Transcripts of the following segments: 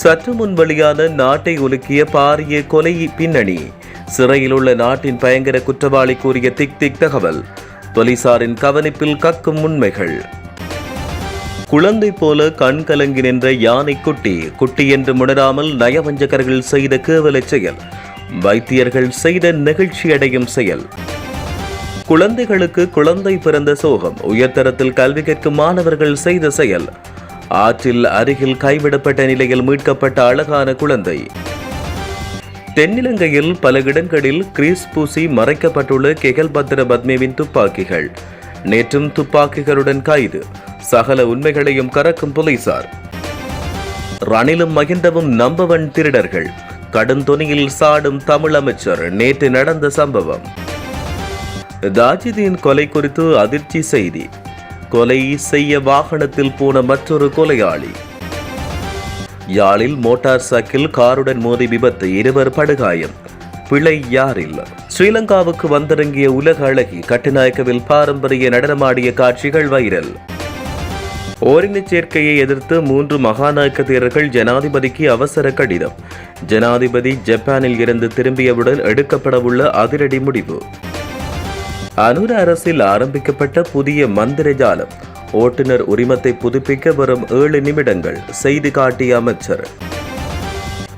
சற்று முன் வெளியான நாட்டை உலுக்கிய பாரிய கொலை பின்னணி. சிறையில் உள்ள நாட்டின் பயங்கர குற்றவாளி கூறிய திக் திக் தகவல் போலீசாரின் கவனிப்பில் கக்கும் உண்மைகள். குழந்தை போல கண் கலங்கி நின்ற யானை குட்டி குட்டி என்று முணராமல் நயவஞ்சகர்கள் செய்த கேவலச் செயல் வைத்தியர்கள் செய்த நெகிழ்ச்சியடையும் செயல். குழந்தைகளுக்கு குழந்தை பிறந்த சோகம் உயர்தரத்தில் கல்வி கற்கும் மாணவர்கள் செய்த செயல் ஆற்றில் அருகில் கைவிடப்பட்ட நிலையில் மீட்கப்பட்ட அழகான குழந்தை. தென்னிலங்கையில் பல இடங்களில் கிரீஸ் பூசி மறைக்கப்பட்டுள்ள கெகல்பத்திர பத்மேவின் துப்பாக்கிகள். நேற்றும் துப்பாக்கிகளுடன் கைது. சகல உண்மைகளையும் கறக்கும் போலீசார். ரணிலும் மகிந்தவும் நம்பவன் திருடர்கள். கடுந்தொனியில் சாடும் தமிழ் அமைச்சர் நேற்று நடந்த சம்பவம். தாஜிதின் கொலை குறித்து அதிர்ச்சி செய்தி. கொலை செய்ய வாகனத்தில் போன மற்றொரு கொலையாளி. யாழில் மோட்டார் சைக்கிள் காருடன் மோதி விபத்து இருவர் படுகாயம். பிழை யாரில்? ஸ்ரீலங்காவுக்கு வந்திறங்கிய உலக அழகி கட்டுநாயக்கவில் பாரம்பரிய நடனமாடிய காட்சிகள் வைரல். ஓரின சேர்க்கையை எதிர்த்து மூன்று மகாநாயக்க தேரர்கள் ஜனாதிபதிக்கு அவசர கடிதம். ஜனாதிபதி ஜப்பானில் இருந்து திரும்பியவுடன் எடுக்கப்படவுள்ள அதிரடி முடிவு. அனுர அரசில் ஆரம்பிக்கப்பட்ட புதிய மந்திர ஜாலம். ஓட்டுநர் உரிமத்தை புதுப்பிக்க வரும் ஏழு நிமிடங்கள் செய்து காட்டிய அமைச்சர்.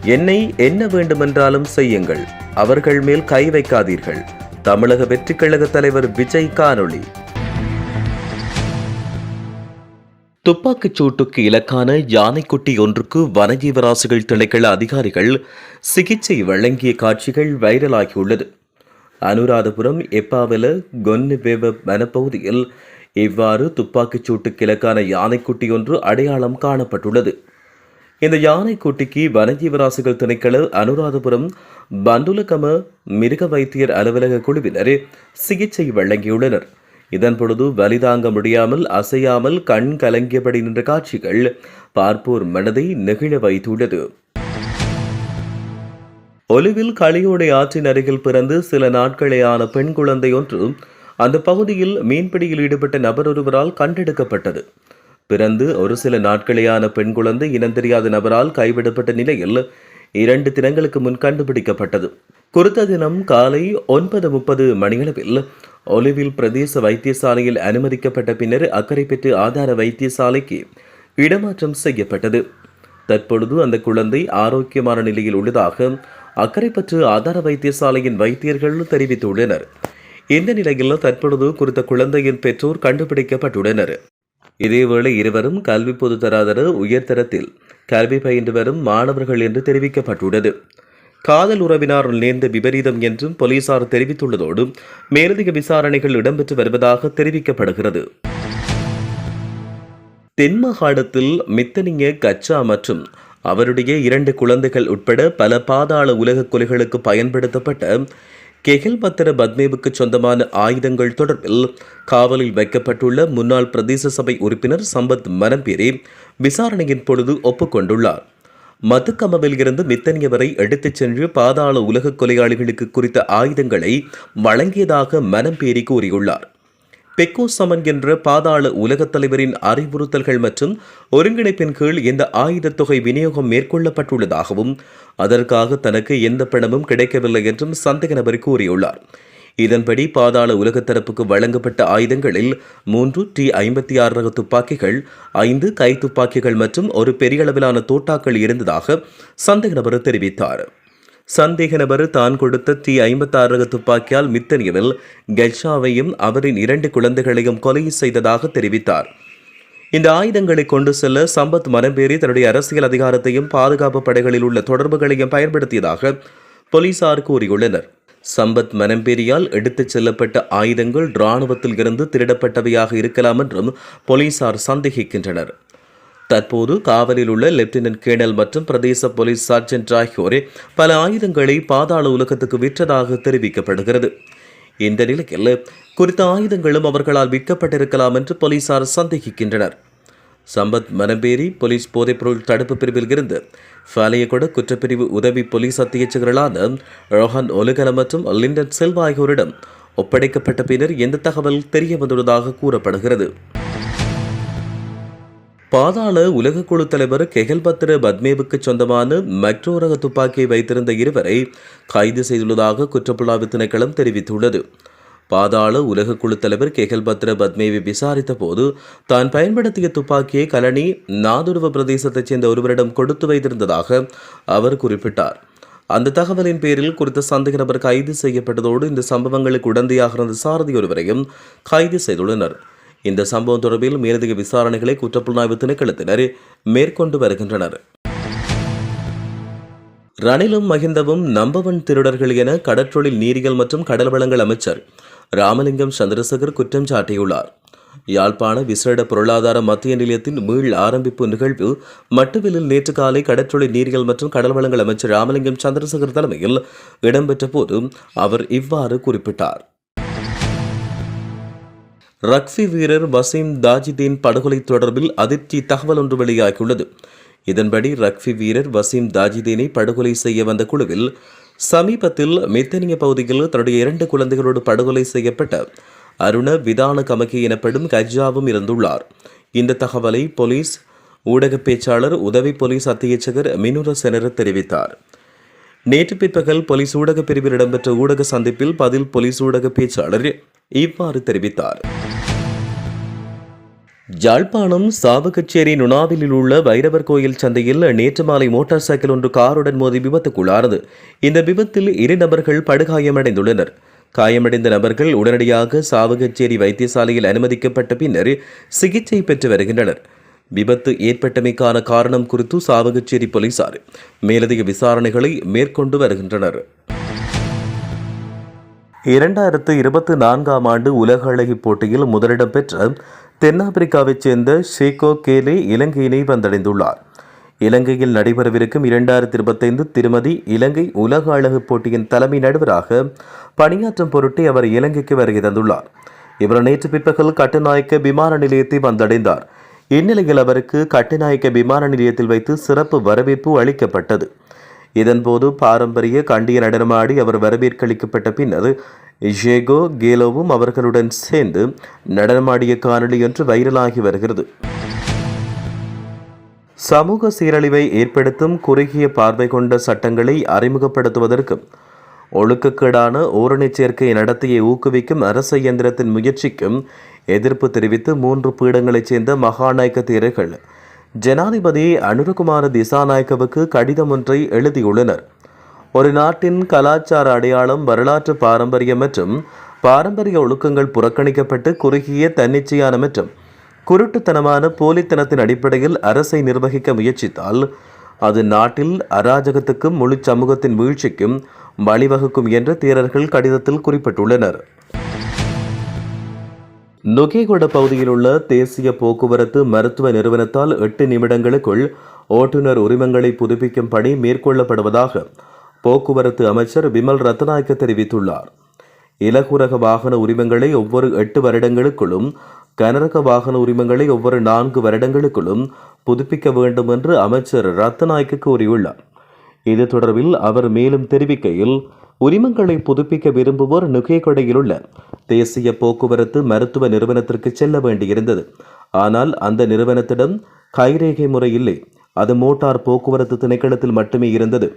என்னை என்ன வேண்டுமென்றாலும் செய்யுங்கள் அவர்கள் மேல் கை வைக்காதீர்கள். தமிழக வெற்றிக் கழக தலைவர் விஜய் காணொளி துப்பாக்கிச் சூட்டுக்கு இலக்கான யானைக்குட்டி ஒன்றுக்கு வனஜீவராசிகள் திணைக்கள அதிகாரிகள் சிகிச்சை வழங்கிய காட்சிகள் வைரலாகியுள்ளது. அனுராதபுரம் எப்பாவில கொன்னுவேவ வனப்பகுதியில் இவ்வாறு துப்பாக்கிச் சூட்டுக்கு இலக்கான யானைக்குட்டி ஒன்று அடையாளம் காணப்பட்டுள்ளது. இந்த யானைக்குட்டிக்கு வனஜீவராசிகள் திணைக்கள அனுராதபுரம் பண்டுலகம மிருக வைத்தியர் அலுவலக குழுவினர் சிகிச்சை வழங்கியுள்ளனர். இதன் பொழுது வலிதாங்க முடியாமல் அசையாமல் கண் கலங்கியபடி நின்ற காட்சிகள் பார்ப்போர் மனதை நெகிழ வைத்துள்ளது. ஒலிவில் களியோடை ஆற்றின் அருகில் பிறந்து சில நாட்களே ஆன பெண் குழந்தை ஒன்று அந்த பகுதியில் மீன்பிடியில் ஈடுபட்ட நபர் ஒருவரால் கண்டெடுக்கப்பட்டது. பிறந்து ஒரு சில நாட்களேயான பெண் குழந்தை இனந்தெரியாத நபரால் கைவிடப்பட்ட நிலையில் இரண்டு தினங்களுக்கு முன் கண்டுபிடிக்கப்பட்டது. குறித்த தினம் காலை ஒன்பது முப்பது மணியளவில் ஒலிவில் பிரதேச வைத்தியசாலையில் அனுமதிக்கப்பட்ட பின்னர் அக்கரைப்பற்று ஆதார வைத்தியசாலைக்கு இடமாற்றம் செய்யப்பட்டது. தற்பொழுது அந்த குழந்தை ஆரோக்கியமான நிலையில் உள்ளதாக அக்கரைப்பற்று ஆதார வைத்தியசாலையின் வைத்தியர்கள் தெரிவித்துள்ளனர். இந்த நிலையில் தற்பொழுது குறித்த குழந்தையின் பெற்றோர் கண்டுபிடிக்கப்பட்டுள்ளனர். இதேவேளை இருவரும் கல்வி பொதுத்தராதர உயர்தரத்தில் கல்வி பயின்று வரும் மாணவர்கள் என்று தெரிவிக்கப்பட்டுள்ளது. காதல் உறவினர் நேர்ந்த விபரீதம் என்றும் போலீசார் தெரிவித்துள்ளதோடு மேலதிக விசாரணைகள் இடம்பெற்று வருவதாக தெரிவிக்கப்படுகிறது. தென்மாகாணத்தில் மித்தனிய கச்சா மற்றும் அவருடைய இரண்டு குழந்தைகள் உட்பட பல பாதாள உலக கொலைகளுக்கு பயன்படுத்தப்பட்ட கெகில்பத்திர பத்மேவுக்கு சொந்தமான ஆயுதங்கள் தொடர்பில் காவலில் வைக்கப்பட்டுள்ள முன்னாள் பிரதேச சபை உறுப்பினர் சம்பத் மனம்பேரி விசாரணையின் பொழுது ஒப்புக்கொண்டுள்ளார். மதுக்கமவில் இருந்து மித்தனிய வரை எடுத்துச் சென்று பாதாள உலக கொலையாளிகளுக்கு குறித்த ஆயுதங்களை வழங்கியதாக மனம்பேரி கூறியுள்ளார். பெக்கோ சமன் என்ற பாதாள உலகத் தலைவரின் அறிவுறுத்தல்கள் மற்றும் ஒருங்கிணைப்பின் கீழ் இந்த ஆயுதத் தொகை விநியோகம் மேற்கொள்ளப்பட்டுள்ளதாகவும் அதற்காக தனக்கு எந்த பணமும் கிடைக்கவில்லை என்றும் சந்தேக நபர் கூறியுள்ளார். இதன்படி பாதாள உலகத் தரப்புக்கு வழங்கப்பட்ட ஆயுதங்களில் மூன்று டி ஐம்பத்தி ஆறு ரக துப்பாக்கிகள் ஐந்து கை துப்பாக்கிகள் மற்றும் ஒரு பெரிய அளவிலான தோட்டாக்கள் இருந்ததாக சந்தேக நபர் தெரிவித்தார். சந்தேக நபர் தான் கொடுத்த டி ஐம்பத்தாறு ரக துப்பாக்கியால் மித்தனியவில் கெட்ஷாவையும் அவரின் இரண்டு குழந்தைகளையும் கொலை செய்ததாக தெரிவித்தார். இந்த ஆயுதங்களை கொண்டு செல்ல சம்பத் மரம்பேறி தன்னுடைய அரசியல் அதிகாரத்தையும் பாதுகாப்பு படைகளில் உள்ள தொடர்புகளையும் பயன்படுத்தியதாக போலீசார் கூறியுள்ளனர். சம்பத் மனம்பேரியால் எடுத்துச் செல்லப்பட்ட ஆயுதங்கள் இராணுவத்தில் இருந்து திருடப்பட்டவையாக இருக்கலாம் என்றும் போலீசார் சந்தேகிக்கின்றனர். தற்போது காவலில் உள்ள லெப்டினன்ட் கேர்னல் மற்றும் பிரதேச போலீஸ் சார்ஜென்ட் ஆகியோரே பல ஆயுதங்களை பாதாள உலகத்துக்கு விற்றதாக தெரிவிக்கப்படுகிறது. இந்த நிலையில் குறித்த ஆயுதங்களும் அவர்களால் விற்கப்பட்டிருக்கலாம் என்று போலீசார் சந்தேகிக்கின்றனர். சம்பத் மனம்பேரி போலீஸ் போதைப்பொருள் தடுப்பு பிரிவில் இருந்து ஃபாலியகொட குற்றப்பிரிவு உதவி போலீஸ் அத்தியட்சகர்களான ரோஹன் ஒலுகல மற்றும் லிண்டன் செல்வா ஆகியோரிடம் ஒப்படைக்கப்பட்ட பின்னர் எந்த தகவல் தெரிய வந்துள்ளதாக கூறப்படுகிறது. பாதாள உலகக்குழு தலைவர் கெகல்பத்ர பத்மேவுக்கு சொந்தமான மெட்ரோ ரக துப்பாக்கியை வைத்திருந்த இருவரை கைது செய்துள்ளதாக குற்றப்புலனாய்வு திணைக்களம் தெரிவித்துள்ளது. பாதாள உலகக்குழு தலைவர் கெகல்பத்ர பத்மேவை விசாரித்த போது தான் பயன்படுத்திய துப்பாக்கியை கலனி நாதுருவ பிரதேசத்தைச் சேர்ந்த ஒருவரிடம் கொடுத்து வைத்திருந்ததாக அவர் குறிப்பிட்டார். அந்த தகவலின் பேரில் குறித்த சந்தேக நபர் கைது செய்யப்பட்டதோடு இந்த சம்பவங்களுக்கு உடந்தையாக இருந்த சாரதி ஒருவரையும் கைது செய்துள்ளனர். இந்த சம்பவம் தொடர்பில் மேலதிக விசாரணைகளை குற்றப்புலனாய்வு திணைக்களத்தினர் மேற்கொண்டு வருகின்றனர். ரணிலும் மகிந்தவும் நம்பவன் திருடர்கள் என கடற்றொழில் நீரியல் மற்றும் கடல் வளங்கள் அமைச்சர் ராமலிங்கம் சந்திரசேகர் குற்றம் சாட்டியுள்ளார். யாழ்ப்பாண விசேட பொருளாதார மத்திய நிலையத்தின் மீள் ஆரம்பிப்பு நிகழ்வு மட்டுவிலில் நேற்று காலை கடற்றொழில் நீரியல் மற்றும் கடல் வளங்கள் அமைச்சர் ராமலிங்கம் சந்திரசேகர் தலைமையில் இடம்பெற்ற போது அவர் இவ்வாறு குறிப்பிட்டார். ரக்ஃபி வீரர் வசீம் தாஜிதீன் படுகொலை தொடர்பில் அதிர்ச்சி தகவல் ஒன்று வெளியாகியுள்ளது. இதன்படி ரக்ஃபி வீரர் வசீம் தாஜிதீனை படுகொலை செய்ய வந்த குழுவில் சமீபத்தில் மெத்தனிய பகுதியில் தன்னுடைய இரண்டு குழந்தைகளோடு படுகொலை செய்யப்பட்ட அருண விதான கமகி எனப்படும் கஜாவும் இருந்துள்ளார் இந்த தகவலை போலீஸ் ஊடக பேச்சாளர் உதவி போலீஸ் அத்தியட்சகர் மினுர செனர தெரிவித்தார். நேற்று பிற்பகல் போலீஸ் ஊடக பிரிவில் இடம்பெற்ற ஊடக சந்திப்பில் பதில் போலீஸ் ஊடக பேச்சாளர் இவ்வாறு தெரிவித்தார். ஜாழ்ப்பாணம் சாவகச்சேரி நுணாவிலில் உள்ள வைரவர் கோயில் சந்தையில் நேற்று மாலை மோட்டார் சைக்கிள் ஒன்று காருடன் மோதி விபத்துக்குள்ளானது. இந்த விபத்தில் இரு நபர்கள் படுகாயமடைந்துள்ளனர். காயமடைந்த நபர்கள் உடனடியாக சாவகச்சேரி வைத்தியசாலையில் அனுமதிக்கப்பட்ட பின்னர் சிகிச்சை பெற்று வருகின்றனர். விபத்து ஏற்பட்டமைக்கான காரணம் குறித்து சாவகச்சேரி போலீசார் மேலதிக விசாரணைகளை மேற்கொண்டு வருகின்றனர். இரண்டாயிரத்து இருபத்தி நான்காம் ஆண்டு உலக அழகி போட்டியில் முதலிடம் பெற்ற தென்னாப்பிரிக்காவைச் சேர்ந்த ஷேகோ கேலே இலங்கையினை வந்தடைந்துள்ளார். இலங்கையில் நடைபெறவிருக்கும் இரண்டாயிரத்தி இருபத்தைந்து திருமதி இலங்கை உலக அழகு போட்டியின் தலைமை நடுவராக பணியாற்றும் பொருட்டு அவர் இலங்கைக்கு வருகை தந்துள்ளார். இவர் நேற்று பிற்பகல் கட்டுநாயக்க விமான நிலையத்தை வந்தடைந்தார். இந்நிலையில் அவருக்கு கட்டுநாயக்க விமான நிலையத்தில் வைத்து சிறப்பு வரவேற்பு அளிக்கப்பட்டது. இதன்போது பாரம்பரிய கண்டிய நடனமாடி அவர் வரவேற்களிக்கப்பட்ட பின்னர் ஜேகோ கேலோவும் அவர்களுடன் சேர்ந்து நடனமாடிய காணொலி என்று வைரலாகி வருகிறது. சமூக சீரழிவை ஏற்படுத்தும் குறுகிய பார்வை கொண்ட சட்டங்களை அறிமுகப்படுத்துவதற்கும் ஒழுக்கக்கேடான ஓரணி சேர்க்கை நடத்தியை ஊக்குவிக்கும் அரச இயந்திரத்தின் முயற்சிக்கும் எதிர்ப்பு தெரிவித்து மூன்று பீடங்களைச் சேர்ந்த மகாநாயக்க தேரர்கள் ஜனாதிபதி அனுரகுமார திசாநாயக்கவுக்கு கடிதம் ஒன்றை எழுதியுள்ளனர். ஒரு நாட்டின் கலாச்சார அடையாளம் வரலாற்று பாரம்பரியம் மற்றும் பாரம்பரிய ஒழுக்கங்கள் புறக்கணிக்கப்பட்டு குறுகிய தன்னிச்சையான மற்றும் குருட்டுத்தனமான போலித்தனத்தின் அடிப்படையில் அரசை நிர்வகிக்க முயற்சித்தால் அது நாட்டில் அராஜகத்துக்கும் முழு சமூகத்தின் வீழ்ச்சிக்கும் வழிவகுக்கும் என்று தேரர்கள் கடிதத்தில் குறிப்பிட்டுள்ளனர். நுகேகொட பகுதியில் உள்ள தேசிய போக்குவரத்து மருத்துவ நிறுவனத்தால் எட்டு நிமிடங்களுக்குள் ஓட்டுநர் உரிமங்களை புதுப்பிக்கும் பணி மேற்கொள்ளப்படுவதாக போக்குவரத்து அமைச்சர் விமல் ரத்நாயக்க தெரிவித்துள்ளார். இலகுரக வாகன உரிமங்களை ஒவ்வொரு எட்டு வருடங்களுக்குள்ளும் கனரக வாகன உரிமங்களை ஒவ்வொரு நான்கு வருடங்களுக்குள்ளும் புதுப்பிக்க வேண்டும் என்று அமைச்சர் ரத்நாயக்க கூறியுள்ளார். இது தொடர்பில் அவர் மேலும் தெரிவிக்கையில் உரிமங்களை புதுப்பிக்க விரும்புவோர் நுகேகொடையில் உள்ள தேசிய போக்குவரத்து மருத்துவ நிறுவனத்திற்கு செல்ல வேண்டியிருந்தது. ஆனால் அந்த நிறுவனத்திடம் கைரேகை முறை இல்லை. அது மோட்டார் போக்குவரத்து திணைக்களத்தில் மட்டுமே இருந்தது.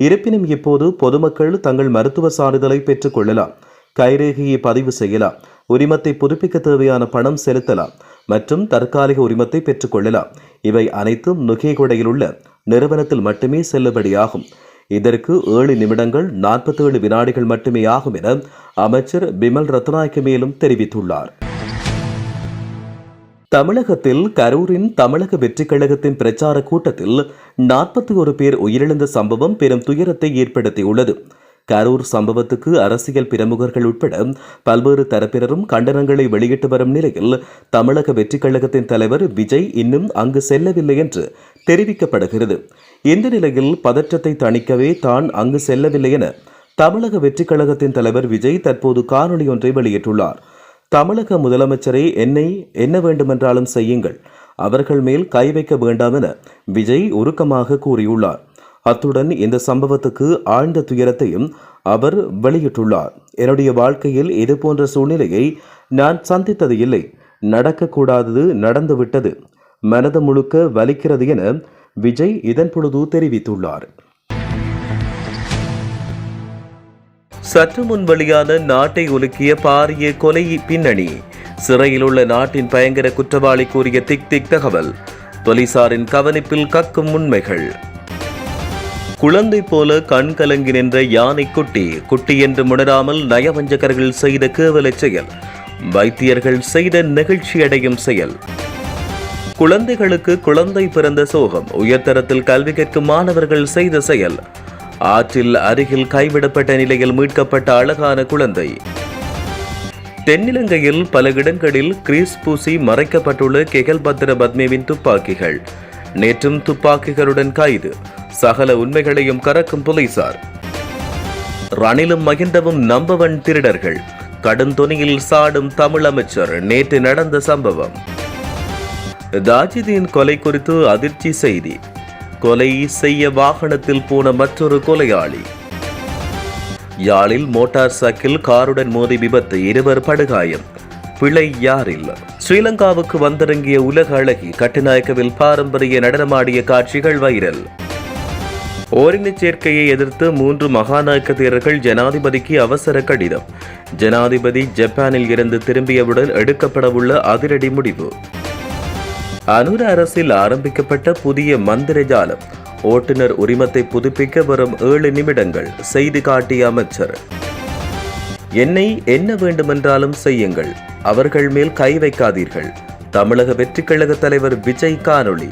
இருப்பினும் இப்போது பொதுமக்கள் தங்கள் மருத்துவ சான்றிதழை பெற்றுக் கொள்ளலாம். கைரேகையை பதிவு செய்யலாம். உரிமத்தை புதுப்பிக்க தேவையான பணம் செலுத்தலாம் மற்றும் தற்காலிக உரிமத்தை பெற்றுக்கொள்ளலாம் இவை அனைத்தும் நுகேகொடையில் உள்ள நிறுவனத்தில் மட்டுமே செல்லுபடியாகும். இதற்கு ஏழு நிமிடங்கள் நாற்பத்தி ஏழு வினாடிகள் மட்டுமே ஆகும் என அமைச்சர் பிமல் ரத்நாயக்க மேலும் தெரிவித்துள்ளார். தமிழகத்தில் கரூரின் தமிழக வெற்றிக் கழகத்தின் பிரச்சார கூட்டத்தில் நாற்பத்தி ஒரு பேர் உயிரிழந்த சம்பவம் பெரும் துயரத்தை ஏற்படுத்தியுள்ளது. கரூர் சம்பவத்துக்கு அரசியல் பிரமுகர்கள் உட்பட பல்வேறு தரப்பினரும் கண்டனங்களை வெளியிட்டு வரும் நிலையில் தமிழக வெற்றிக் கழகத்தின் தலைவர் விஜய் இன்னும் அங்கு செல்லவில்லை என்று தெரிவிக்கப்படுகிறது. இந்த நிலையில் பதற்றத்தை தணிக்கவே தான் அங்கு செல்லவில்லை என தமிழக வெற்றிக் கழகத்தின் தலைவர் விஜய் தற்போது காணொலி ஒன்றை வெளியிட்டுள்ளார். தமிழக முதலமைச்சரை என்னை என்ன வேண்டுமென்றாலும் செய்யுங்கள். அவர்கள் மேல் கை வைக்க வேண்டாம் என விஜய் உருக்கமாக கூறியுள்ளார். அத்துடன் இந்த சம்பவத்துக்கு ஆழ்ந்த துயரத்தையும் அவர் வெளியிட்டுள்ளார். என்னுடைய வாழ்க்கையில் இது போன்ற சூழ்நிலையை நான் சந்தித்தது இல்லை. நடக்கக்கூடாதது நடந்துவிட்டது. மனது முழுக்க வலிக்கிறது என விஜய் இதன் பொழுது தெரிவித்துள்ளார். சற்று முன் வெளியான நாட்டை ஒலுக்கிய பாரிய கொலை பின்னணி. சிறையில் உள்ள நாட்டின் பயங்கர குற்றவாளி கூறிய திக் திக் தகவல் போலீசாரின் கவனிப்பில் கக்கும் உண்மைகள். குழந்தை போல கண் கலங்கி நின்ற யானை குட்டி குட்டி என்று முணராமல் நயவஞ்சகர்கள் செய்த கேவலச் செயல் வைத்தியர்கள் செய்த நெகிழ்ச்சியடையும் செயல். குழந்தைகளுக்கு குழந்தை பிறந்த சோகம். உயர்தரத்தில் கல்வி கற்கும் மாணவர்கள் செய்த செயல். ஆற்றில் அருகில் கைவிடப்பட்ட நிலையில் மீட்கப்பட்ட அழகான குழந்தை. தென்னிலங்கையில் பல இடங்களில் கிரீஸ் பூசி மறைக்கப்பட்டுள்ள கெகல்பத்திர பத்மேவின் துப்பாக்கிகள். நேற்றும் துப்பாக்கிகளுடன் கைது. சகல உண்மைகளையும் கறக்கும் போலீசார். ரணிலும் மகிந்தவும் நம்பவன் திருடர்கள். கடும் துணியில் சாடும் தமிழ் அமைச்சர். நேற்று நடந்த சம்பவம். தாஜிதின் கொலை குறித்து அதிர்ச்சி செய்தி. கொலை செய்ய வாகனத்தில் போன மற்றொரு கொலையாளி. யாழில் மோட்டார் சைக்கிள் காருடன் மோதி விபத்து இருவர் படுகாயம். பிழை யாரில்? ஸ்ரீலங்காவுக்கு வந்திறங்கிய உலக அழகி கட்டுநாயக்கவில் பாரம்பரிய நடனமாடிய காட்சிகள் வைரல். ஓரின சேர்க்கையை எதிர்த்து மூன்று மகாநாயக்க தேரர்கள் ஜனாதிபதிக்கு அவசர கடிதம். ஜனாதிபதி ஜப்பானில் இருந்து திரும்பியவுடன் எடுக்கப்படவுள்ள அதிரடி முடிவு. அனுர அரசில் ஆரம்பிக்கப்பட்ட புதிய மந்திர ஜாலம் ஓட்டுநர் உரிமத்தை புதுப்பிக்க வரும் ஏழு நிமிடங்கள் செய்து காட்டிய அமைச்சர். என்னை என்ன வேண்டுமென்றாலும் செய்யுங்கள் அவர்கள் மேல் கை வைக்காதீர்கள். தமிழக வெற்றிக்கழக தலைவர் விஜய் காணொளி.